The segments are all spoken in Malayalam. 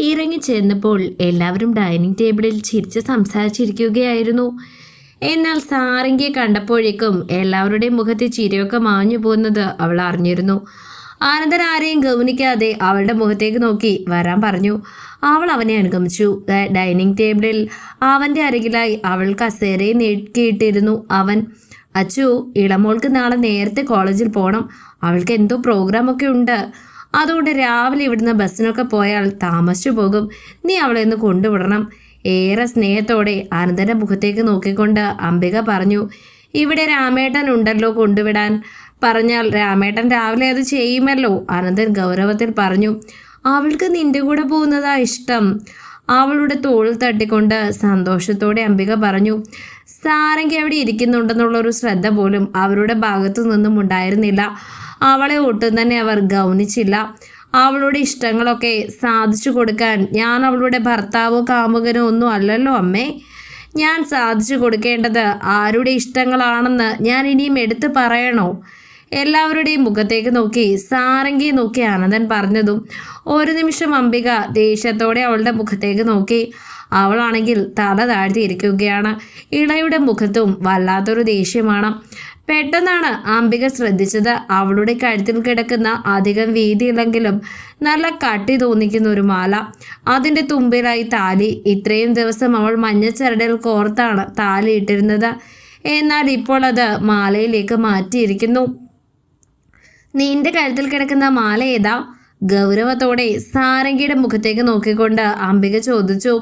ഇറങ്ങി ചെന്നപ്പോൾ എല്ലാവരും ഡൈനിങ് ടേബിളിൽ ചിരിച്ച് സംസാരിച്ചിരിക്കുകയായിരുന്നു. എന്നാൽ സാരംഗിയെ കണ്ടപ്പോഴേക്കും എല്ലാവരുടെയും മുഖത്തെ ചിരിയൊക്കെ മാഞ്ഞു പോകുന്നത് അവൾ അറിഞ്ഞിരുന്നു. ആനന്ദൻ ആരെയും ഗൗനിക്കാതെ അവളുടെ മുഖത്തേക്ക് നോക്കി വരാൻ പറഞ്ഞു. അവൾ അവനെ അനുഗമിച്ചു. ഡൈനിങ് ടേബിളിൽ അവന്റെ അരികിലായി അവൾ കസേരയെ നീക്കിയിട്ടിരുന്നു അവൻ അച്ചു ഇളമോൾക്ക് നാളെ നേരത്തെ കോളേജിൽ പോകണം അവൾക്ക് എന്തോ പ്രോഗ്രാമൊക്കെ ഉണ്ട്. അതുകൊണ്ട് രാവിലെ ഇവിടുന്ന് ബസ്സിനൊക്കെ പോയാൽ താമസിച്ചു പോകും. നീ അവളെ ഒന്ന് കൊണ്ടുവിടണം. ഏറെ സ്നേഹത്തോടെ ആനന്ദന്റെ മുഖത്തേക്ക് നോക്കിക്കൊണ്ട് അംബിക പറഞ്ഞു ഇവിടെ രാമേട്ടൻ ഉണ്ടല്ലോ കൊണ്ടുവിടാൻ. പറഞ്ഞാൽ രാമേട്ടൻ രാവിലെ അത് ചെയ്യുമല്ലോ അനന്തൻ ഗൗരവത്തിൽ പറഞ്ഞു. അവൾക്ക് നിന്റെ കൂടെ പോകുന്നതാ ഇഷ്ടം. അവളുടെ തോളിൽ തട്ടിക്കൊണ്ട് സന്തോഷത്തോടെ അംബിക പറഞ്ഞു സാരംഗി അവിടെ ഇരിക്കുന്നുണ്ടെന്നുള്ള ഒരു ശ്രദ്ധ പോലും അവരുടെ ഭാഗത്തു നിന്നും ഉണ്ടായിരുന്നില്ല. അവളെ ഒട്ടും തന്നെ അവർ ഗൗനിച്ചില്ല. അവളുടെ ഇഷ്ടങ്ങളൊക്കെ സാധിച്ചു കൊടുക്കാൻ ഞാൻ അവളുടെ ഭർത്താവോ കാമുകനോ ഒന്നും അല്ലല്ലോ അമ്മേ. ഞാൻ സാധിച്ചു കൊടുക്കേണ്ടത് ആരുടെ ഇഷ്ടങ്ങളാണെന്ന് ഞാൻ ഇനിയും എടുത്തു പറയണോ? എല്ലാവരുടെയും മുഖത്തേക്ക് നോക്കി സാരംഗി നോക്കി ആനന്ദൻ പറഞ്ഞതും ഒരു നിമിഷം അംബിക ദേഷ്യത്തോടെ അവളുടെ മുഖത്തേക്ക് നോക്കി. അവളാണെങ്കിൽ തല താഴ്ത്തിയിരിക്കുകയാണ്. ഇളയുടെ മുഖത്തും വല്ലാത്തൊരു ദേഷ്യമാണ്. പെട്ടെന്നാണ് അംബിക ശ്രദ്ധിച്ചത്. അവളുടെ കഴുത്തിൽ കിടക്കുന്ന അധികം വീതിയില്ലെങ്കിലും നല്ല കട്ടി തോന്നിക്കുന്ന ഒരു മാല. അതിന്റെ തുമ്പിലായി താലി. ഇത്രയും ദിവസം അവൾ മഞ്ഞച്ചരടിൽ കോർത്താണ് താലി ഇട്ടിരുന്നത്. എന്നാൽ ഇപ്പോൾ അത് മാലയിലേക്ക് മാറ്റിയിരിക്കുന്നു. നിന്റെ കഴുത്തിൽ കിടക്കുന്ന മാല ഏതാ? ഗൗരവത്തോടെ സാരംഗിയുടെ മുഖത്തേക്ക് നോക്കിക്കൊണ്ട് അംബിക ചോദിച്ചു.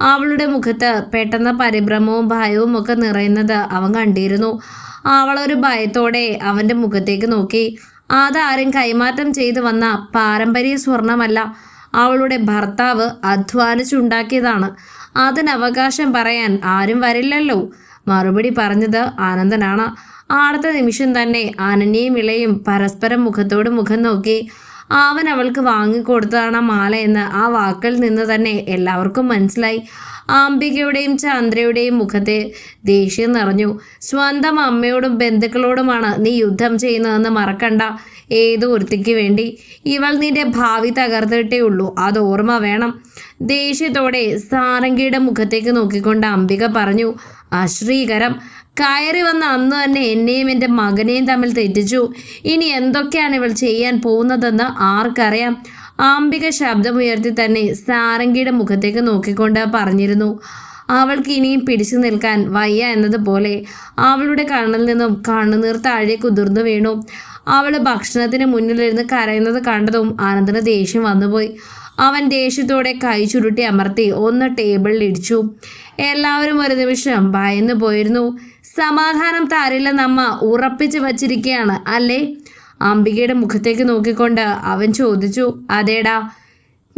അവളുടെ മുഖത്ത് പെട്ടെന്ന് പരിഭ്രമവും ഭയവും ഒക്കെ നിറയുന്നത് അവൻ കണ്ടിരുന്നു. അവളൊരു ഭയത്തോടെ അവന്റെ മുഖത്തേക്ക് നോക്കി. അതാരും കൈമാറ്റം ചെയ്തു വന്ന പാരമ്പര്യ സ്വർണമല്ല അവളുടെ ഭർത്താവ് അധ്വാനിച്ചുണ്ടാക്കിയതാണ്. അതിനവകാശം പറയാൻ ആരും വരില്ലല്ലോ. മറുപടി പറഞ്ഞത് ആനന്ദനാണ്. അടുത്ത നിമിഷം തന്നെ അനന്യയും ഇളയും പരസ്പരം മുഖത്തോട് മുഖം നോക്കി അവൻ അവൾക്ക് വാങ്ങിക്കൊടുത്തതാണ് മാല എന്ന് ആ വാക്കിൽ നിന്ന് തന്നെ എല്ലാവർക്കും മനസ്സിലായി. അംബികയുടെയും ചന്ദ്രയുടെയും മുഖത്തെ ദേഷ്യം നിറഞ്ഞു. സ്വന്തം അമ്മയോടും ബന്ധുക്കളോടുമാണ് നീ യുദ്ധം ചെയ്യുന്നതെന്ന് മറക്കണ്ട. ഏതോ ഒരുത്തിക്ക് വേണ്ടി. ഇവൾ നിന്റെ ഭാവി തകർത്തിട്ടേ ഉള്ളൂ. അത് ഓർമ്മ വേണം. ദേഷ്യത്തോടെ സാരംഗിയുടെ മുഖത്തേക്ക് നോക്കിക്കൊണ്ട് അംബിക പറഞ്ഞു അശ്രീകരം കയറി വന്ന അന്ന് തന്നെ എന്നെയും എന്റെ മകനെയും തമ്മിൽ തെറ്റിച്ചു. ഇനി എന്തൊക്കെയാണ് ഇവൾ ചെയ്യാൻ പോകുന്നതെന്ന് ആർക്കറിയാം. ആംബിക ശബ്ദമുയർത്തി തന്നെ സാരംഗിയുടെ മുഖത്തേക്ക് നോക്കിക്കൊണ്ട് പറഞ്ഞിരുന്നു അവൾക്ക് ഇനിയും പിടിച്ചു നിൽക്കാൻ വയ്യ എന്നതുപോലെ അവളുടെ കണ്ണിൽ നിന്നും കണ്ണുനീർ താഴെ കുതിർന്നു വീണു. അവൾ ഭക്ഷണത്തിന് മുന്നിലിരുന്ന് കരയുന്നത് കണ്ടതും ആനന്ദന് ദേഷ്യം വന്നുപോയി. അവൻ ദേഷ്യത്തോടെ കൈ ചുരുട്ടി അമർത്തി ഒന്ന് ടേബിളിൽ ഇടിച്ചു. എല്ലാവരും ഒരു നിമിഷം ഭയന്നു പോയിരുന്നു. സമാധാനം അമ്മ ഉറപ്പിച്ചു വച്ചിരിക്കുകയാണ് അല്ലേ? അംബികയുടെ മുഖത്തേക്ക് നോക്കിക്കൊണ്ട് അവൻ ചോദിച്ചു അതേടാ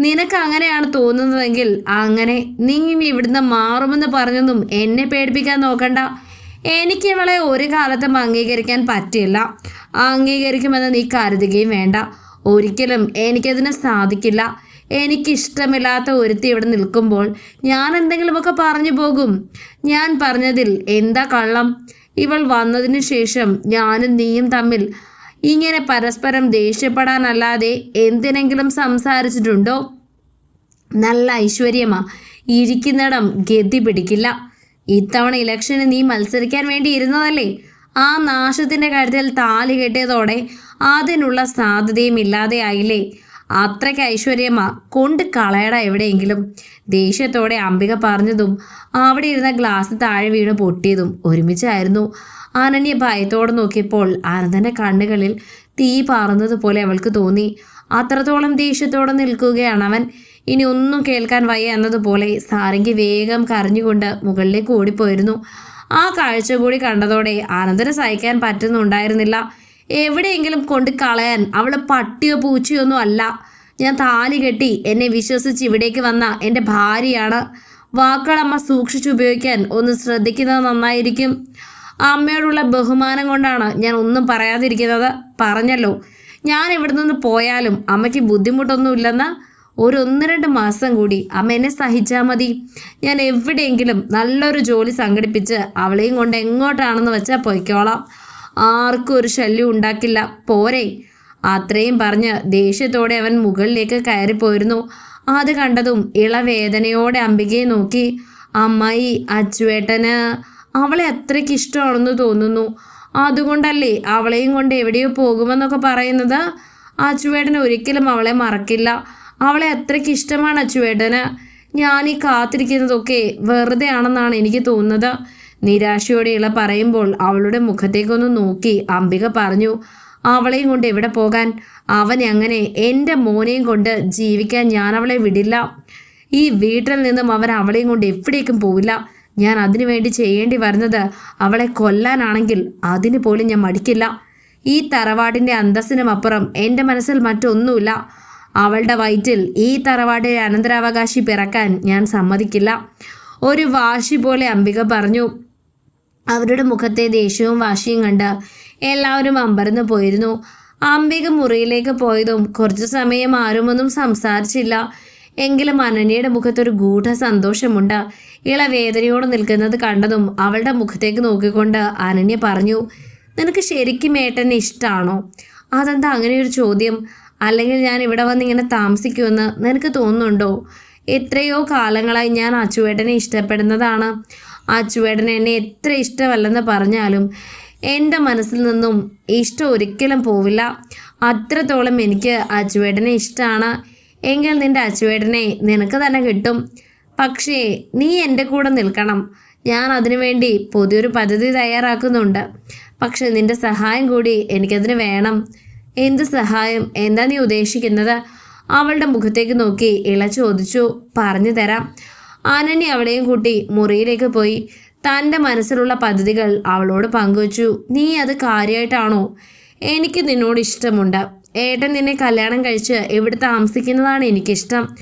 നിനക്ക് അങ്ങനെയാണ് തോന്നുന്നതെങ്കിൽ അങ്ങനെ നീ ഇവിടുന്ന് മാറുമെന്ന് പറഞ്ഞൊന്നും എന്നെ പേടിപ്പിക്കാൻ നോക്കണ്ട. എനിക്ക് ഇവളെ ഒരു കാലത്തും അംഗീകരിക്കാൻ പറ്റില്ല അംഗീകരിക്കുമെന്ന് നീ കരുതുകയും വേണ്ട. ഒരിക്കലും എനിക്കതിന് സാധിക്കില്ല. എനിക്കിഷ്ടമില്ലാത്ത ഒരുത്തി ഇവിടെ നിൽക്കുമ്പോൾ ഞാൻ എന്തെങ്കിലുമൊക്കെ പറഞ്ഞു പോകും. ഞാൻ പറഞ്ഞതിൽ എന്താ കള്ളം? ഇവൾ വന്നതിന് ശേഷം ഞാനും നീയും തമ്മിൽ ഇങ്ങനെ പരസ്പരം ദേഷ്യപ്പെടാനല്ലാതെ എന്തിനെങ്കിലും സംസാരിച്ചിട്ടുണ്ടോ? നല്ല ഐശ്വര്യമാ. ഇരിക്കുന്നിടം ഗതി പിടിക്കില്ല. ഇത്തവണ ഇലക്ഷന് നീ മത്സരിക്കാൻ വേണ്ടി ഇരുന്നതല്ലേ? ആ നാശത്തിന്റെ കാര്യത്തിൽ താലി കെട്ടിയതോടെ അതിനുള്ള സാധ്യതയും ഇല്ലാതെയായില്ലേ? അത്രയ്ക്ക് ഐശ്വര്യമ്മ കൊണ്ട് കളയട എവിടെയെങ്കിലും. ദേഷ്യത്തോടെ അംബിക പറഞ്ഞതും അവിടെ ഇരുന്ന ഗ്ലാസ് താഴെ വീണ് പൊട്ടിയതും ഒരുമിച്ചായിരുന്നു. അനന്യ ഭയത്തോടെ നോക്കിയപ്പോൾ ആനന്ദന്റെ കണ്ണുകളിൽ തീ പാറുന്നത് പോലെ അവൾക്ക് തോന്നി. അത്രത്തോളം ദേഷ്യത്തോടെ നിൽക്കുകയാണ് അവൻ. ഇനി ഒന്നും കേൾക്കാൻ വയ്യ എന്നതുപോലെ സാരംഗി വേഗം കരഞ്ഞുകൊണ്ട് മുകളിലേക്ക് ഓടിപ്പോയിരുന്നു. ആ കാഴ്ച കൂടി കണ്ടതോടെ ആനന്ദന് സഹിക്കാൻ പറ്റുന്നുണ്ടായിരുന്നില്ല. എവിടെയെങ്കിലും കൊണ്ട് കളയാൻ. അവൾ പട്ടിയോ പൂച്ചയൊന്നും അല്ല. ഞാൻ താലി കെട്ടി എന്നെ വിശ്വസിച്ച് ഇവിടേക്ക് വന്ന എന്റെ ഭാര്യയാണ്. വാക്കുകളമ്മ സൂക്ഷിച്ചുപയോഗിക്കാൻ ഒന്ന് ശ്രദ്ധിക്കുന്നത് നന്നായിരിക്കും. അമ്മയോടുള്ള ബഹുമാനം കൊണ്ടാണ് ഞാൻ ഒന്നും പറയാതിരിക്കുന്നത്. പറഞ്ഞല്ലോ. ഞാൻ ഇവിടെ നിന്ന് പോയാലും അമ്മയ്ക്ക് ബുദ്ധിമുട്ടൊന്നുമില്ലെന്ന് ഒരു ഒന്ന് രണ്ട് മാസം കൂടി അമ്മ എന്നെ സഹിച്ചാൽ മതി. ഞാൻ എവിടെയെങ്കിലും നല്ലൊരു ജോലി സംഘടിപ്പിച്ച് അവളെയും കൊണ്ട് എങ്ങോട്ടാണെന്ന് വെച്ചാൽ പൊയ്ക്കോളാം. ആർക്കും ഒരു ശല്യം ഉണ്ടാക്കില്ല. പോരെ. അത്രയും പറഞ്ഞ് ദേഷ്യത്തോടെ അവൻ മുകളിലേക്ക് കയറിപ്പോയിരുന്നു. അത് കണ്ടതും ഇളവേദനയോടെ അംബികയെ നോക്കി അമ്മായി അച്ചുവേട്ടന് അവളെ അത്രയ്ക്ക് ഇഷ്ടമാണെന്ന് തോന്നുന്നു. അതുകൊണ്ടല്ലേ അവളെയും കൊണ്ട് എവിടെയോ പോകുമെന്നൊക്കെ പറയുന്നത്? അച്ചുവേട്ടൻ ഒരിക്കലും അവളെ മറക്കില്ല. അവളെ അത്രയ്ക്ക് ഇഷ്ടമാണ് അച്ചുവേട്ടന്. ഞാൻ ഈ കാത്തിരിക്കുന്നതൊക്കെ വെറുതെ ആണെന്നാണ് എനിക്ക് തോന്നുന്നത്. നിരാശയോടെ ഇള പറയുമ്പോൾ അവളുടെ മുഖത്തേക്കൊന്ന് നോക്കി അംബിക പറഞ്ഞു അവളെയും കൊണ്ട് എവിടെ പോകാൻ? അവൻ അങ്ങനെ എന്റെ മോനെയും കൊണ്ട് ജീവിക്കാൻ ഞാൻ അവളെ വിടില്ല. ഈ വീട്ടിൽ നിന്നും അവൻ അവളെയും കൊണ്ട് എവിടേക്കും പോവില്ല. ഞാൻ അതിനു വേണ്ടി ചെയ്യേണ്ടി വരുന്നത് അവളെ കൊല്ലാനാണെങ്കിൽ അതിന് പോലും ഞാൻ മടിക്കില്ല. ഈ തറവാടിന്റെ അന്തസ്സിനും അപ്പുറം എന്റെ മനസ്സിൽ മറ്റൊന്നുമില്ല. അവളുടെ വയറ്റിൽ ഈ തറവാടിന്റെ അനന്തരാവകാശി പിറക്കാൻ ഞാൻ സമ്മതിക്കില്ല. ഒരു വാശി പോലെ അംബിക പറഞ്ഞു അവരുടെ മുഖത്തെ ദേഷ്യവും വാശിയും കണ്ട് എല്ലാവരും അമ്പരന്ന് പോയിരുന്നു. അംബിക മുറിയിലേക്ക് പോയതും കുറച്ചു സമയം ആരുമൊന്നും സംസാരിച്ചില്ല. എങ്കിലും അനന്യയുടെ മുഖത്തൊരു ഗൂഢ സന്തോഷമുണ്ട്. ഇളവേദനയോടെ നിൽക്കുന്നത് കണ്ടതും അവളുടെ മുഖത്തേക്ക് നോക്കിക്കൊണ്ട് അനന്യ പറഞ്ഞു നിനക്ക് ശരിക്കും ഏട്ടനെ ഇഷ്ടമാണോ അതെന്താ അങ്ങനെ ഒരു ചോദ്യം? അല്ലെങ്കിൽ ഞാൻ ഇവിടെ വന്ന് ഇങ്ങനെ താമസിക്കുമെന്ന് നിനക്ക് തോന്നുന്നുണ്ടോ? എത്രയോ കാലങ്ങളായി ഞാൻ അച്ചുവേട്ടനെ ഇഷ്ടപ്പെടുന്നതാണ്. അച്ചുവേട്ടൻ എന്നെ എത്ര ഇഷ്ടമല്ലെന്ന് പറഞ്ഞാലും എന്റെ മനസ്സിൽ നിന്നും ഇഷ്ടം ഒരിക്കലും പോവില്ല. അത്രത്തോളം എനിക്ക് അച്ചുവേട്ടനെ ഇഷ്ടമാണ്. എങ്കിൽ നിന്റെ അച്ചുവേട്ടനെ നിനക്ക് തന്നെ കിട്ടും. പക്ഷേ നീ എന്റെ കൂടെ നിൽക്കണം. ഞാൻ അതിനുവേണ്ടി പുതിയൊരു പദ്ധതി തയ്യാറാക്കുന്നുണ്ട്. പക്ഷേ നിന്റെ സഹായം കൂടി എനിക്കതിന് വേണം. എന്ത് സഹായം? എന്താ നീ ഉദ്ദേശിക്കുന്നത്? അവളുടെ മുഖത്തേക്ക് നോക്കി ഇള ചോദിച്ചു. പറഞ്ഞു തരാം. അനന്യ അവളെയും കൂട്ടി മുറിയിലേക്ക് പോയി. തന്റെ മനസ്സിലുള്ള പദ്ധതികൾ അവളോട് പങ്കുവച്ചു. നീ അത് കാര്യമായിട്ടാണോ എനിക്ക് നിന്നോട് ഇഷ്ടമുണ്ട്. ഏട്ടൻ നിന്നെ കല്യാണം കഴിച്ച് ഇവിടെ താമസിക്കുന്നതാണ് എനിക്കിഷ്ടം.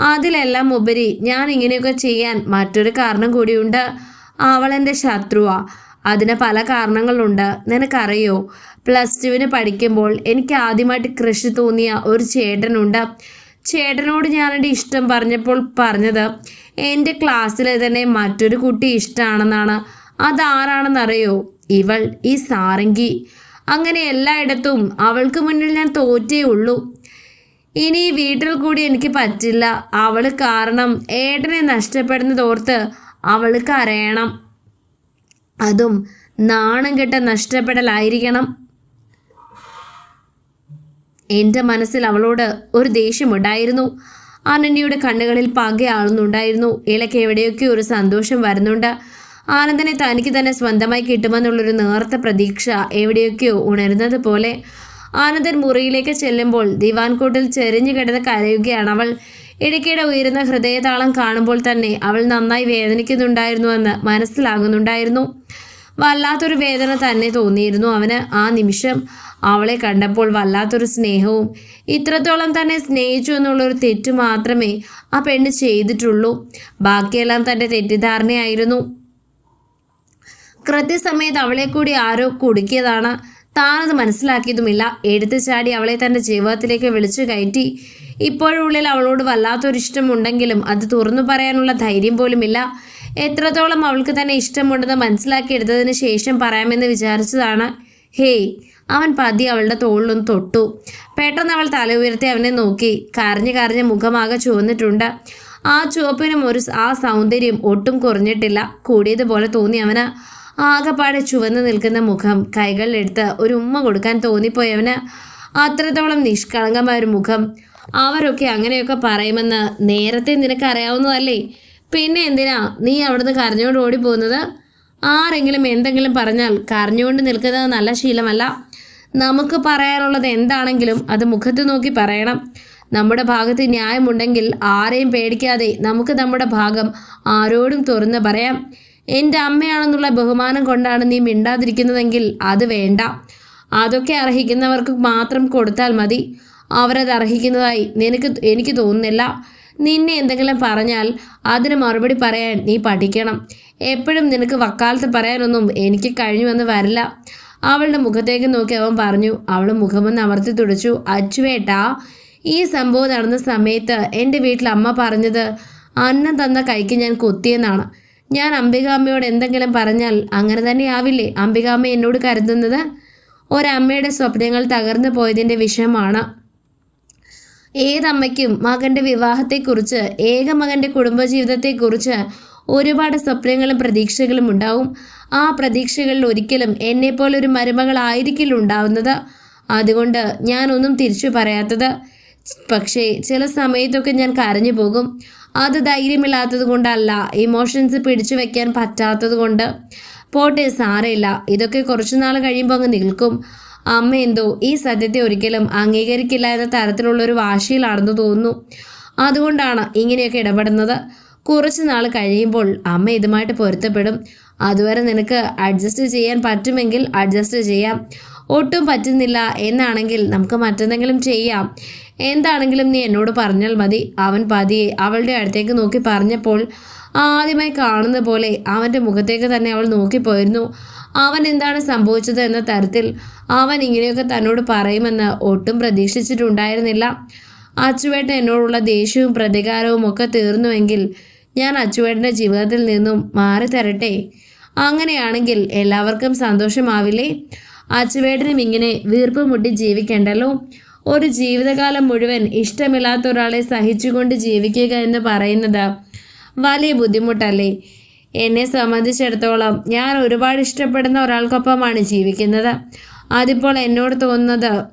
അതിലെല്ലാം ഉപരി ഞാൻ ഇങ്ങനെയൊക്കെ ചെയ്യാൻ മറ്റൊരു കാരണം കൂടിയുണ്ട്. അവൾ എന്റെ ശത്രുവാ. അതിന് പല കാരണങ്ങളുണ്ട്. നിനക്കറിയോ? പ്ലസ് ടുവിന് പഠിക്കുമ്പോൾ എനിക്ക് ആദ്യമായിട്ട് കൃഷി തോന്നിയ ഒരു ചേട്ടനുണ്ട്. ചേട്ടനോട് ഞാൻ എന്റെ ഇഷ്ടം പറഞ്ഞപ്പോൾ പറഞ്ഞത് എന്റെ ക്ലാസ്സിലെ തന്നെ മറ്റൊരു കുട്ടി ഇഷ്ടമാണെന്നാണ് അതാരാണെന്നറിയോ? ഇവൾ ഈ സാരംഗി. അങ്ങനെ എല്ലായിടത്തും അവൾക്ക് മുന്നിൽ ഞാൻ തോറ്റേ ഉള്ളൂ. ഇനി വീട്ടിൽ കൂടി എനിക്ക് പറ്റില്ല. അവൾ കാരണം ഏട്ടനെ നഷ്ടപ്പെടുന്നതോർത്ത് അവൾക്ക് അറിയണം അതും നാണം കെട്ട നഷ്ടപ്പെടലായിരിക്കണം. എന്റെ മനസ്സിൽ അവളോട് ഒരു ദേഷ്യമുണ്ടായിരുന്നു. അനന്യയുടെ കണ്ണുകളിൽ പകയാളുന്നുണ്ടായിരുന്നു ഇളക്ക് എവിടെയൊക്കെ ഒരു സന്തോഷം വരുന്നുണ്ട്. ആനന്ദനെ തനിക്ക് തന്നെ സ്വന്തമായി കിട്ടുമെന്നുള്ളൊരു നേർത്ത പ്രതീക്ഷ എവിടെയൊക്കെയോ ഉണരുന്നത് പോലെ. ആനന്ദൻ മുറിയിലേക്ക് ചെല്ലുമ്പോൾ ദിവാൻകോട്ടിൽ ചെരിഞ്ഞു കിടന്ന് കരയുകയാണ് അവൾ. ഇടയ്ക്കിടെ ഉയരുന്ന ഹൃദയതാളം കാണുമ്പോൾ തന്നെ അവൾ നന്നായി വേദനിക്കുന്നുണ്ടായിരുന്നുവെന്ന് മനസ്സിലാകുന്നുണ്ടായിരുന്നു. വല്ലാത്തൊരു വേദന തന്നെ തോന്നിയിരുന്നു അവന്. ആ നിമിഷം അവളെ കണ്ടപ്പോൾ വല്ലാത്തൊരു സ്നേഹവും ഇത്രത്തോളം തന്നെ സ്നേഹിച്ചു എന്നുള്ളൊരു തെറ്റ് മാത്രമേ ആ പെണ്ണ് ചെയ്തിട്ടുള്ളൂ. ബാക്കിയെല്ലാം തന്റെ തെറ്റിദ്ധാരണയായിരുന്നു. കൃത്യസമയത്ത് അവളെ കൂടി ആരോ കുടുക്കിയതാണ്. താനത് മനസ്സിലാക്കിയതുമില്ല. എടുത്തു ചാടി അവളെ തന്റെ ജീവിതത്തിലേക്ക് വിളിച്ചു കയറ്റി. ഇപ്പോഴുള്ളിൽ അവളോട് വല്ലാത്തൊരിഷ്ടമുണ്ടെങ്കിലും അത് തുറന്നു പറയാനുള്ള ധൈര്യം പോലുമില്ല. എത്രത്തോളം അവൾക്ക് തന്നെ ഇഷ്ടമുണ്ടെന്ന് മനസ്സിലാക്കിയെടുത്തതിന് ശേഷം പറയാമെന്ന് വിചാരിച്ചതാണ്. ഹേയ് അവൻ പതി അവളുടെ തോളിലൊന്ന് തൊട്ടു. പെട്ടെന്ന് അവൾ തല ഉയർത്തി അവനെ നോക്കി. കരഞ്ഞു കരഞ്ഞ് മുഖമാകെ ചുവന്നിട്ടുണ്ട്. ആ ചുവപ്പിനും ഒരു ആ സൗന്ദര്യം ഒട്ടും കുറഞ്ഞിട്ടില്ല. കൂടിയതുപോലെ തോന്നി അവന്. ആകെപ്പാടെ ചുവന്ന് നിൽക്കുന്ന മുഖം കൈകളിലെടുത്ത് ഒരു ഉമ്മ കൊടുക്കാൻ തോന്നിപ്പോയവന് അത്രത്തോളം നിഷ്കളങ്കമായ ഒരു മുഖം. അവരൊക്കെ അങ്ങനെയൊക്കെ പറയുമെന്ന് നേരത്തെ നിനക്ക് അറിയാവുന്നതല്ലേ പിന്നെ എന്തിനാ നീ അവിടുന്ന് കരഞ്ഞുകൊണ്ട് ഓടിപ്പോകുന്നത്? ആരെങ്കിലും എന്തെങ്കിലും പറഞ്ഞാൽ കരഞ്ഞുകൊണ്ട് നിൽക്കുന്നത് നല്ല ശീലമല്ല. നമുക്ക് പറയാനുള്ളത് എന്താണെങ്കിലും അത് മുഖത്ത് നോക്കി പറയണം. നമ്മുടെ ഭാഗത്ത് ന്യായമുണ്ടെങ്കിൽ ആരെയും പേടിക്കാതെ നമുക്ക് നമ്മുടെ ഭാഗം ആരോടും തുറന്ന് പറയാം. എന്റെ അമ്മയാണെന്നുള്ള ബഹുമാനം കൊണ്ടാണ് നീ മിണ്ടാതിരിക്കുന്നതെങ്കിൽ അത് വേണ്ട. അതൊക്കെ അർഹിക്കുന്നവർക്ക് മാത്രം കൊടുത്താൽ മതി. അവരത് അർഹിക്കുന്നതായി നിനക്ക് എനിക്ക് തോന്നുന്നില്ല. നിന്നെ എന്തെങ്കിലും പറഞ്ഞാൽ അതിന് മറുപടി പറയാൻ നീ പഠിക്കണം. എപ്പോഴും നിനക്ക് വക്കാലത്ത് പറയാനൊന്നും എനിക്ക് കഴിഞ്ഞുവെന്ന് വരില്ല. അവളുടെ മുഖത്തേക്ക് നോക്കി അവൻ പറഞ്ഞു അവൾ മുഖമൊന്ന് അമർത്തി തുടച്ചു. അച്ചുവേട്ടാ ഈ സംഭവം നടന്ന സമയത്ത് എന്റെ വീട്ടിൽ അമ്മ പറഞ്ഞത് അന്നം തന്ന കൈക്ക് ഞാൻ കൊത്തിയെന്നാണ്. ഞാൻ അംബികാമ്മയോട് എന്തെങ്കിലും പറഞ്ഞാൽ അങ്ങനെ തന്നെ ആവില്ലേ? അംബികാമ്മ എന്നോട് കരുതുന്നത്? ഒരമ്മയുടെ സ്വപ്നങ്ങൾ തകർന്നു പോയതിന്റെ വിഷയമാണ് ഏതമ്മയ്ക്കും മകന്റെ വിവാഹത്തെക്കുറിച്ച് ഏക മകന്റെ കുടുംബജീവിതത്തെക്കുറിച്ച് ഒരുപാട് സ്വപ്നങ്ങളും പ്രതീക്ഷകളും ഉണ്ടാവും. ആ പ്രതീക്ഷകളിൽ ഒരിക്കലും എന്നെപ്പോലൊരു മരുമകളായിരിക്കില്ല ഉണ്ടാവുന്നത്. അതുകൊണ്ട് ഞാനൊന്നും തിരിച്ചു പറയാത്തത്. പക്ഷേ ചില സമയത്തൊക്കെ ഞാൻ കരഞ്ഞു പോകും. അത് ധൈര്യമില്ലാത്തത് കൊണ്ടല്ല ഇമോഷൻസ് പിടിച്ചു വെക്കാൻ പറ്റാത്തത് കൊണ്ട്. പോട്ടെ സാരമില്ല. ഇതൊക്കെ കുറച്ചു നാൾ കഴിയുമ്പോൾ അങ്ങ് നിൽക്കും. അമ്മ എന്തോ ഈ സത്യത്തെ ഒരിക്കലും അംഗീകരിക്കില്ല എന്ന തരത്തിലുള്ള ഒരു വാശിയിലാണെന്ന് തോന്നുന്നു. അതുകൊണ്ടാണ് ഇങ്ങനെയൊക്കെ ഇടപെടുന്നത്. കുറച്ച് നാൾ കഴിയുമ്പോൾ അമ്മ ഇതുമായിട്ട് പൊരുത്തപ്പെടും. അതുവരെ നിനക്ക് അഡ്ജസ്റ്റ് ചെയ്യാൻ പറ്റുമെങ്കിൽ അഡ്ജസ്റ്റ് ചെയ്യാം. ഒട്ടും പറ്റുന്നില്ല. എന്നാണെങ്കിൽ നമുക്ക് മറ്റെന്തെങ്കിലും ചെയ്യാം. എന്താണെങ്കിലും നീ എന്നോട് പറഞ്ഞാൽ മതി. അവൻ പതിയെ അവളുടെ അടുത്തേക്ക് നോക്കി പറഞ്ഞപ്പോൾ ആദ്യമായി കാണുന്ന പോലെ അവന്റെ മുഖത്തേക്ക് തന്നെ അവൾ നോക്കിപ്പോയിരുന്നു. അവൻ എന്താണ് സംഭവിച്ചത് എന്ന തരത്തിൽ അവൻ ഇങ്ങനെയൊക്കെ തന്നോട് പറയുമെന്ന് ഒട്ടും പ്രതീക്ഷിച്ചിട്ടുണ്ടായിരുന്നില്ല. അച്ചുവേട്ടൻ എന്നോടുള്ള ദേഷ്യവും പ്രതികാരവും ഒക്കെ തീർന്നുവെങ്കിൽ ഞാൻ അച്ചുവേട്ടന്റെ ജീവിതത്തിൽ നിന്നും മാറി തരട്ടെ. അങ്ങനെയാണെങ്കിൽ എല്ലാവർക്കും സന്തോഷമാവില്ലേ? അച്ചുവേട്ടനും ഇങ്ങനെ വീർപ്പ് മുട്ടി ജീവിക്കേണ്ടല്ലോ? ഒരു ജീവിതകാലം മുഴുവൻ ഇഷ്ടമില്ലാത്ത ഒരാളെ സഹിച്ചുകൊണ്ട് ജീവിക്കുക എന്ന് പറയുന്നത് വലിയ ബുദ്ധിമുട്ടല്ലേ? എന്നെ സംബന്ധിച്ചിടത്തോളം ഞാൻ ഒരുപാട് ഇഷ്ടപ്പെടുന്ന ഒരാൾക്കൊപ്പമാണ് ജീവിക്കുന്നത്. അതിപ്പോൾ എന്നോട് തോന്നുന്നത്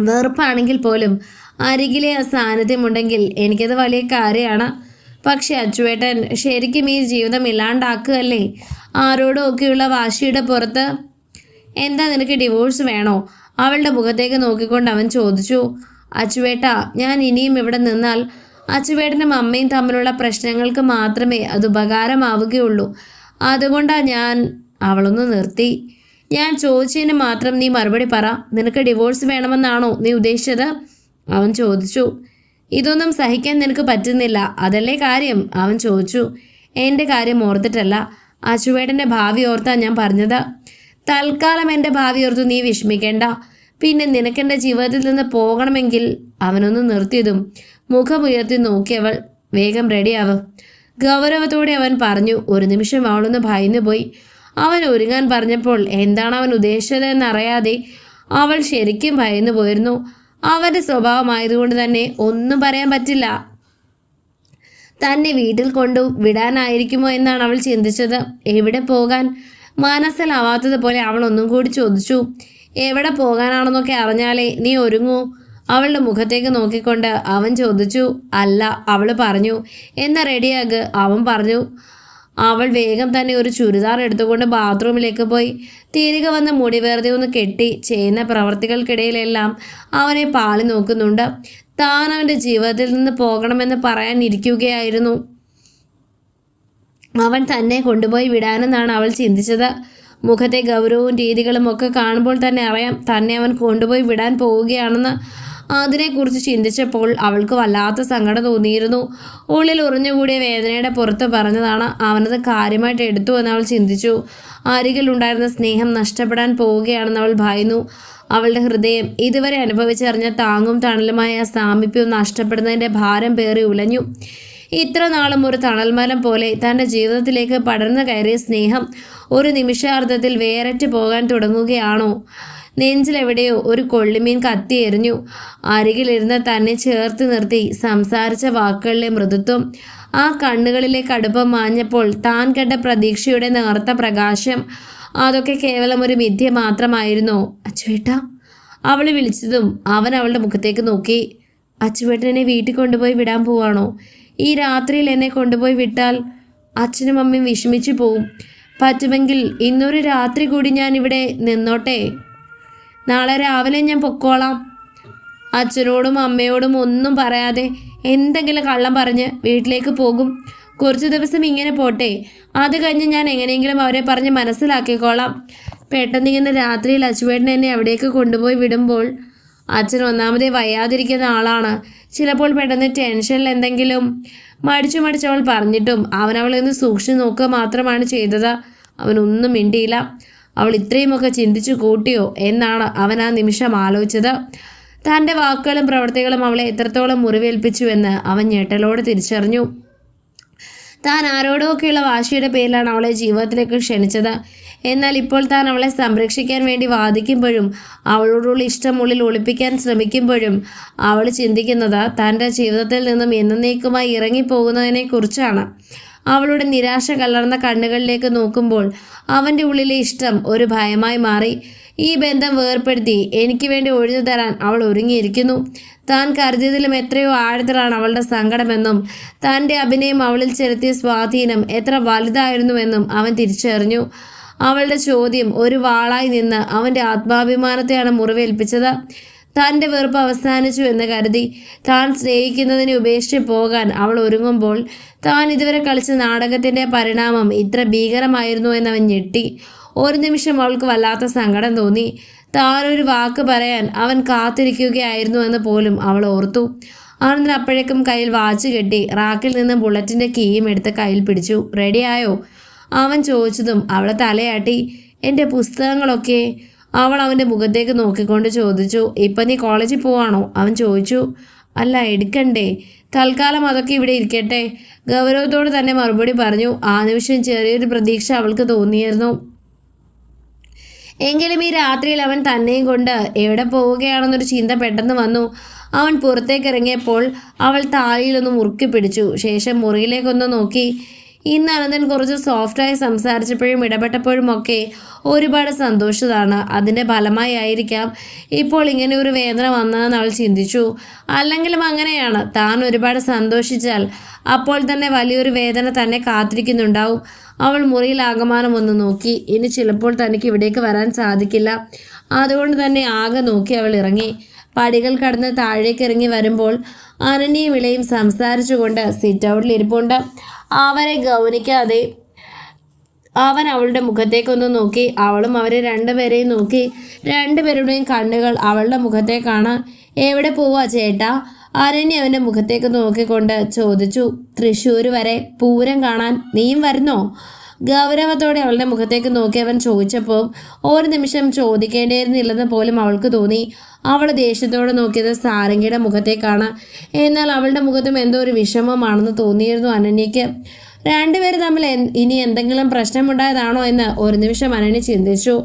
വെറുപ്പാണെങ്കിൽ പോലും അരികിലെ സാന്നിധ്യമുണ്ടെങ്കിൽ എനിക്കത് വലിയ കാര്യമാണ്. പക്ഷെ അച്ചുവേട്ടൻ ശരിക്കും ഈ ജീവിതം ഇല്ലാണ്ടാക്കുകയല്ലേ? ആരോടും ഒക്കെയുള്ള വാശിയുടെ പുറത്ത് എന്താ നിനക്ക് ഡിവോഴ്സ് വേണോ? അവളുടെ മുഖത്തേക്ക് നോക്കിക്കൊണ്ട് അവൻ ചോദിച്ചു. അച്ചുവേട്ട ഞാൻ ഇനിയും ഇവിടെ നിന്നാൽ അച്ചുവേട്ടനും അമ്മയും തമ്മിലുള്ള പ്രശ്നങ്ങൾക്ക് മാത്രമേ അത് ഉപകാരമാവുകയുള്ളൂ. അതുകൊണ്ടാണ് ഞാൻ അവളൊന്ന് നിർത്തി. ഞാൻ ചോദിച്ചതിന് മാത്രം നീ മറുപടി പറ. നിനക്ക് ഡിവോഴ്സ് വേണമെന്നാണോ നീ ഉദ്ദേശിച്ചത്? അവൻ ചോദിച്ചു. ഇതൊന്നും സഹിക്കാൻ നിനക്ക് പറ്റുന്നില്ല. അതല്ലേ കാര്യം? അവൻ ചോദിച്ചു. എന്റെ കാര്യം ഓർത്തിട്ടല്ല. അച്ചുവേട്ടന്റെ ഭാവി ഓർത്താ ഞാൻ പറഞ്ഞത്. തൽക്കാലം എന്റെ ഭാവി ഓർത്തു നീ വിഷമിക്കേണ്ട. പിന്നെ നിനക്കെന്റെ ജീവിതത്തിൽ നിന്ന് പോകണമെങ്കിൽ അവനൊന്ന് നിർത്തിയതും മുഖമുയർത്തി നോക്കിയവൾ വേഗം റെഡിയാവും. ഗൗരവത്തോടെ അവൻ പറഞ്ഞു ഒരു നിമിഷം അവളൊന്ന് ഭയന്നു പോയി. അവൻ ഒരുങ്ങാൻ പറഞ്ഞപ്പോൾ എന്താണ് അവൻ ഉദ്ദേശിച്ചതെന്നറിയാതെ അവൾ ശരിക്കും ഭയന്നു പോയിരുന്നു. അവന്റെ സ്വഭാവമായതുകൊണ്ട് തന്നെ ഒന്നും പറയാൻ പറ്റില്ല. തന്നെ വീട്ടിൽ കൊണ്ടു വിടാനായിരിക്കുമോ എന്നാണ് അവൾ ചിന്തിച്ചത്. എവിടെ പോകാൻ മനസ്സിലാവാത്തതുപോലെ അവൾ ഒന്നും കൂടി ചോദിച്ചു. എവിടെ പോകാനാണെന്നൊക്കെ അറിഞ്ഞാലേ നീ ഒരുങ്ങൂ. അവളുടെ മുഖത്തേക്ക് നോക്കിക്കൊണ്ട് അവൻ ചോദിച്ചു അല്ല അവൾ പറഞ്ഞു എന്നാ റെഡിയാക് അവൻ പറഞ്ഞു. അവൾ വേഗം തന്നെ ഒരു ചുരിദാർ എടുത്തുകൊണ്ട് ബാത്റൂമിലേക്ക് പോയി. തിരികെ വന്ന് മുടി വെറുതെ ഒന്ന് കെട്ടി ചെയ്യുന്ന പ്രവർത്തികൾക്കിടയിലെല്ലാം അവനെ പാളി നോക്കുന്നുണ്ട്. താൻ അവന്റെ ജീവിതത്തിൽ നിന്ന് പോകണമെന്ന് പറയാൻ ഇരിക്കുകയായിരുന്നു. അവൻ തന്നെ കൊണ്ടുപോയി വിടാനെന്നാണ് അവൾ ചിന്തിച്ചത്. മുഖത്തെ ഗൗരവവും രീതികളും ഒക്കെ കാണുമ്പോൾ തന്നെ അറിയാം തന്നെ അവൻ കൊണ്ടുപോയി വിടാൻ പോവുകയാണെന്ന്. അതിനെക്കുറിച്ച് ചിന്തിച്ചപ്പോൾ അവൾക്ക് വല്ലാത്ത സങ്കടം തോന്നിയിരുന്നു. ഉള്ളിൽ ഉറഞ്ഞുകൂടിയ വേദനയുടെ പുറത്ത് പറഞ്ഞതാണ് അവനത് കാര്യമായിട്ട് എടുത്തു എന്ന് അവൾ ചിന്തിച്ചു. അരികിലുണ്ടായിരുന്ന സ്നേഹം നഷ്ടപ്പെടാൻ പോവുകയാണെന്ന് അവൾ ഭയന്നു. അവളുടെ ഹൃദയം ഇതുവരെ അനുഭവിച്ചറിഞ്ഞ താങ്ങും തണലുമായ സാമീപ്യം നഷ്ടപ്പെടുന്നതിന്റെ ഭാരം പേറി ഉലഞ്ഞു. ഇത്ര നാളും ഒരു തണൽമലം പോലെ തന്റെ ജീവിതത്തിലേക്ക് പടർന്നു കയറിയ സ്നേഹം ഒരു നിമിഷാർദ്ധത്തിൽ വേരറ്റ് പോകാൻ തുടങ്ങുകയാണോ? നെഞ്ചിലെവിടെയോ ഒരു കൊള്ളിമീൻ കത്തിയെറിഞ്ഞു അരികിലിരുന്ന് തന്നെ ചേർത്ത് നിർത്തി സംസാരിച്ച വാക്കുകളിലെ മൃദുത്വം. ആ കണ്ണുകളിലെ കടുപ്പം മാഞ്ഞപ്പോൾ താൻ കണ്ട പ്രതീക്ഷയുടെ നേർത്ത പ്രകാശം. അതൊക്കെ കേവലം ഒരു മിഥ്യ മാത്രമായിരുന്നോ. അച്ചുവേട്ട അവൾ വിളിച്ചതും അവൻ അവളുടെ മുഖത്തേക്ക് നോക്കി. അച്ചുവേട്ടനെ വീട്ടിൽ കൊണ്ടുപോയി വിടാൻ പോവാണോ? ഈ രാത്രിയിൽ എന്നെ കൊണ്ടുപോയി വിട്ടാൽ അച്ഛനും അമ്മയും വിഷമിച്ചു പോവും. പറ്റുമെങ്കിൽ ഇന്നൊരു രാത്രി കൂടി ഞാൻ ഇവിടെ നിന്നോട്ടെ. നാളെ രാവിലെ ഞാൻ പൊക്കോളാം. അച്ഛനോടും അമ്മയോടും ഒന്നും പറയാതെ എന്തെങ്കിലും കള്ളം പറഞ്ഞ് വീട്ടിലേക്ക് പോകും. കുറച്ച് ദിവസം ഇങ്ങനെ പോട്ടെ. അത് കഴിഞ്ഞ് ഞാൻ എങ്ങനെയെങ്കിലും അവരെ പറഞ്ഞ് മനസ്സിലാക്കിക്കോളാം. പെട്ടെന്ന് ഇങ്ങനെ രാത്രിയിൽ അച്ചുവേട്ടൻ എന്നെ അവിടേക്ക് കൊണ്ടുപോയി വിടുമ്പോൾ അച്ഛൻ ഒന്നാമതേ വയ്യാതിരിക്കുന്ന ആളാണ്. ചിലപ്പോൾ പെട്ടെന്ന് ടെൻഷനിൽ എന്തെങ്കിലും മടിച്ചു മടിച്ചവൾ പറഞ്ഞിട്ടും അവൻ അവളെ ഒന്ന് സൂക്ഷിച്ചു നോക്കുക മാത്രമാണ് ചെയ്തത്. അവനൊന്നും മിണ്ടിയില്ല. അവൾ ഇത്രയുമൊക്കെ ചിന്തിച്ചു കൂട്ടിയോ എന്നാണ് അവൻ ആ നിമിഷം ആലോചിച്ചത്. തന്റെ വാക്കുകളും പ്രവർത്തികളും അവളെ എത്രത്തോളം മുറിവേൽപ്പിച്ചു എന്ന് അവൻ ഞെട്ടലോട് തിരിച്ചറിഞ്ഞു. താൻ ആരോടൊക്കെയുള്ള വാശിയുടെ പേരിലാണ് അവളെ ജീവിതത്തിലേക്ക് ക്ഷണിച്ചത്. എന്നാൽ ഇപ്പോൾ താൻ അവളെ സംരക്ഷിക്കാൻ വേണ്ടി വാദിക്കുമ്പോഴും അവളോടുള്ള ഇഷ്ടം ഉള്ളിൽ ഒളിപ്പിക്കാൻ ശ്രമിക്കുമ്പോഴും അവൾ ചിന്തിക്കുന്നത് തന്റെ ജീവിതത്തിൽ നിന്നും എന്നേക്കുമായി ഇറങ്ങിപ്പോകുന്നതിനെക്കുറിച്ചാണ്. അവളുടെ നിരാശ കലർന്ന കണ്ണുകളിലേക്ക് നോക്കുമ്പോൾ അവന്റെ ഉള്ളിലെ ഇഷ്ടം ഒരു ഭയമായി മാറി. ഈ ബന്ധം വേർപ്പെടുത്തി എനിക്ക് വേണ്ടി ഒഴിഞ്ഞു തരാൻ അവൾ ഒരുങ്ങിയിരിക്കുന്നു. താൻ കരുതിയതിലും എത്രയോ ആഴത്തിലാണ് അവളുടെ സങ്കടമെന്നും തന്റെ അഭിനയം അവളിൽ ചെലുത്തിയ സ്വാധീനം എത്ര വലുതായിരുന്നുവെന്നും അവൻ തിരിച്ചറിഞ്ഞു. അവളുടെ ചോദ്യം ഒരു വാളായി നിന്ന് അവന്റെ ആത്മാഭിമാനത്തെയാണ് മുറിവേൽപ്പിച്ചത്. തന്റെ വെറുപ്പ് അവസാനിച്ചു എന്ന് കരുതി താൻ സ്നേഹിക്കുന്നതിനെ ഉപേക്ഷിച്ച് പോകാൻ അവൾ ഒരുങ്ങുമ്പോൾ താൻ ഇതുവരെ കളിച്ച നാടകത്തിന്റെ പരിണാമം ഇത്ര ഭീകരമായിരുന്നു എന്നവൻ ഞെട്ടി. ഒരു നിമിഷം അവൾക്ക് വല്ലാത്ത സങ്കടം തോന്നി. താനൊരു വാക്ക് പറയാൻ അവൻ കാത്തിരിക്കുകയായിരുന്നു എന്ന് പോലും അവൾ ഓർത്തു. ആനന്ദൻ അപ്പോഴേക്കും കയ്യിൽ വാച്ച് കെട്ടി റാക്കിൽ നിന്ന് ബുള്ളറ്റിന്റെ കീയും എടുത്ത് കയ്യിൽ പിടിച്ചു. റെഡിയായോ? അവൻ ചോദിച്ചതും അവളെ തലയാട്ടി. എന്റെ പുസ്തകങ്ങളൊക്കെ അവൾ അവന്റെ മുഖത്തേക്ക് നോക്കിക്കൊണ്ട് ചോദിച്ചു ഇപ്പം നീ കോളേജിൽ പോവാണോ? അവൻ ചോദിച്ചു അല്ല എടുക്കണ്ടേ. തൽക്കാലം അതൊക്കെ ഇവിടെ ഇരിക്കട്ടെ. ഗൗരവത്തോട് തന്നെ മറുപടി പറഞ്ഞു. ആ നിമിഷം ചെറിയൊരു പ്രതീക്ഷ അവൾക്ക് തോന്നിയിരുന്നു. എങ്കിലും ഈ രാത്രിയിൽ അവൻ തന്നെയും കൊണ്ട് എവിടെ പോവുകയാണെന്നൊരു ചിന്ത പെട്ടെന്ന് വന്നു. അവൻ പുറത്തേക്കിറങ്ങിയപ്പോൾ അവൾ താലിയിലൊന്ന് മുറുക്കി പിടിച്ചു. ശേഷം മുറിയിലേക്കൊന്ന് നോക്കി. ഇന്ന് അനന്തൻ കുറച്ച് സോഫ്റ്റായി സംസാരിച്ചപ്പോഴും ഇടപെട്ടപ്പോഴും ഒക്കെ ഒരുപാട് സന്തോഷിച്ചതാണ് അതിന്റെ ഫലമായി ആയിരിക്കാം ഇപ്പോൾ ഇങ്ങനെ ഒരു വേദന വന്നതെന്ന് അവൾ ചിന്തിച്ചു. അല്ലെങ്കിലും അങ്ങനെയാണ്. താൻ ഒരുപാട് സന്തോഷിച്ചാൽ അപ്പോൾ തന്നെ വലിയൊരു വേദന തന്നെ കാത്തിരിക്കുന്നുണ്ടാവും. അവൾ മുറിയിൽ ആകമാനം ഒന്ന് നോക്കി. ഇനി ചിലപ്പോൾ തനിക്ക് ഇവിടേക്ക് വരാൻ സാധിക്കില്ല. അതുകൊണ്ട് തന്നെ ആകെ നോക്കി അവൾ ഇറങ്ങി. പടികൾ കടന്ന് താഴേക്ക് ഇറങ്ങി വരുമ്പോൾ അനന്യയും വിളയും സംസാരിച്ചുകൊണ്ട് സിറ്റ് ഔട്ടിൽ ഇരിപ്പുണ്ട്. അവരെ ഗൗനിക്കാതെ അവൻ അവളുടെ മുഖത്തേക്കൊന്ന് നോക്കി. അവളും അവരെ രണ്ടുപേരെയും നോക്കി. രണ്ടുപേരുടെയും കണ്ണുകൾ അവളുടെ മുഖത്തേക്കാണ്. എവിടെ പോവാ ചേട്ടാ? അരണ്യ അവന്റെ മുഖത്തേക്ക് നോക്കിക്കൊണ്ട് ചോദിച്ചു. തൃശ്ശൂർ വരെ. പൂരം കാണാൻ. നീയും വരുന്നോ? ഗൗരവത്തോടെ അവളുടെ മുഖത്തേക്ക് നോക്കി അവൻ ചോദിച്ചപ്പോൾ ഒരു നിമിഷം ചോദിക്കേണ്ടിയിരുന്നില്ലെന്ന് പോലും അവൾക്ക് തോന്നി. അവൾ ദേഷ്യത്തോടെ നോക്കിയത് സാരംഗിയുടെ മുഖത്തേക്കാണ്. എന്നാൽ അവളുടെ മുഖത്തും എന്തോ ഒരു വിഷമമാണെന്ന് തോന്നിയിരുന്നു അനന്യയ്ക്ക്. രണ്ടുപേരും തമ്മിൽ ഇനി എന്തെങ്കിലും പ്രശ്നമുണ്ടായതാണോ എന്ന് ഒരു നിമിഷം അനന്യ ചിന്തിച്ചു.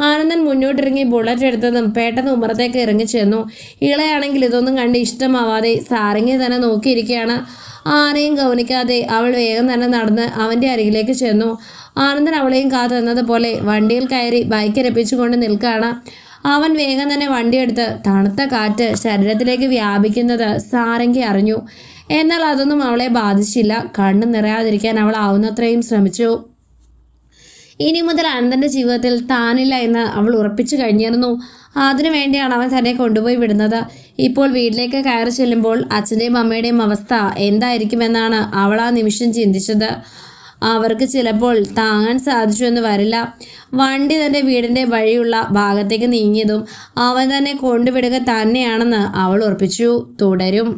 ആനന്ദൻ മുന്നോട്ടിറങ്ങി ബുള്ളറ്റ് എടുത്തതും പെട്ടെന്ന് ഉമ്മറത്തേക്ക് ഇറങ്ങി ചെന്നു. ഇളയാണെങ്കിൽ ഇതൊന്നും കണ്ട് ഇഷ്ടമാവാതെ സാരംഗി തന്നെ നോക്കിയിരിക്കുകയാണ്. ആരെയും ഗൗനിക്കാതെ അവൾ വേഗം തന്നെ നടന്ന് അവന്റെ അരികിലേക്ക് ചെന്നു. ആനന്ദൻ അവളെയും കാത്തുന്നതുപോലെ വണ്ടിയിൽ കയറി ബൈക്ക് രപ്പിച്ചുകൊണ്ട് നിൽക്കുകയാണ്. അവൻ വേഗം തന്നെ വണ്ടിയെടുത്ത് തണുത്ത കാറ്റ് ശരീരത്തിലേക്ക് വ്യാപിക്കുന്നത് സാരംഗി അറിഞ്ഞു. എന്നാൽ അതൊന്നും അവളെ ബാധിച്ചില്ല. കണ്ണു നിറയാതിരിക്കാൻ അവൾ ആവുന്നത്രയും ശ്രമിച്ചു. ഇനി മുതൽ അനന്തന്റെ ജീവിതത്തിൽ താനില്ല എന്ന് അവൾ ഉറപ്പിച്ചു കഴിഞ്ഞിരുന്നു. അതിനു വേണ്ടിയാണ് അവൻ തന്നെ കൊണ്ടുപോയി വിടുന്നത്. ഇപ്പോൾ വീട്ടിലേക്ക് കയറി ചെല്ലുമ്പോൾ അച്ഛന്റെയും അമ്മയുടെയും അവസ്ഥ എന്തായിരിക്കുമെന്നാണ് അവൾ ആ നിമിഷം ചിന്തിച്ചത്. അവർക്ക് ചിലപ്പോൾ താങ്ങാൻ സാധിച്ചു എന്ന് വരില്ല. വണ്ടി തന്റെ വീടിന്റെ വഴിയുള്ള ഭാഗത്തേക്ക് നീങ്ങിയതും അവൻ തന്നെ കൊണ്ടുവിടുക തന്നെയാണെന്ന് അവൾ ഉറപ്പിച്ചു. തുടരും.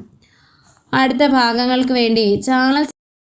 അടുത്ത ഭാഗങ്ങൾക്ക് വേണ്ടി ചാനൽ